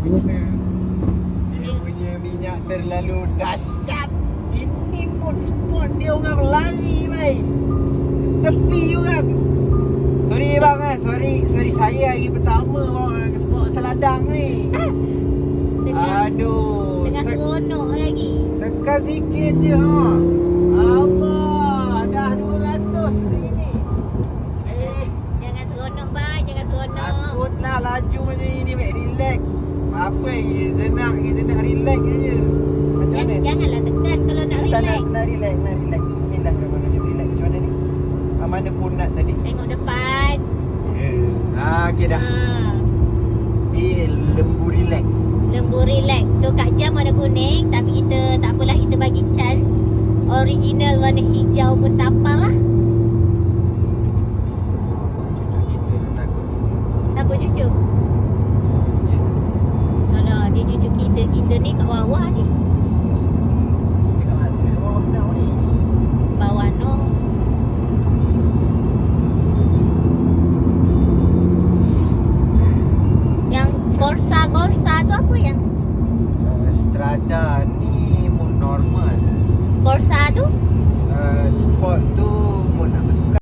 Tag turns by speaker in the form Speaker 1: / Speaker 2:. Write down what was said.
Speaker 1: guna. Dia punya minyak terlalu dahsyat. Ini pun spot dia orang lari baik tepi orang. Sorry bang eh. Sorry sorry saya hari pertama bang spot seladang ni.
Speaker 2: Tengah,
Speaker 1: aduh
Speaker 2: tengah seronok lagi.
Speaker 1: tekan sikit je ha. Eh. Laju macam ini mek relax. Apa lagi? Tenang, kita nak relax je. Macam mana?
Speaker 2: Jangan, janganlah tekan kalau nak
Speaker 1: Tak
Speaker 2: relax.
Speaker 1: nak, nak relax, nak relax. Bismillahirrahmanirrahim. Relax macam mana ni? Ah, mana pun nak tadi?
Speaker 2: Tengok depan.
Speaker 1: Ah, okey dah.
Speaker 2: Ha.
Speaker 1: Eh, lembu relax.
Speaker 2: Lembu relax. Tu kat jam warna kuning tapi kita tak apalah kita bagi chance original warna hijau pun tak apalah. Siapa cucu?
Speaker 1: Strada ni mood normal.
Speaker 2: Corsa
Speaker 1: tu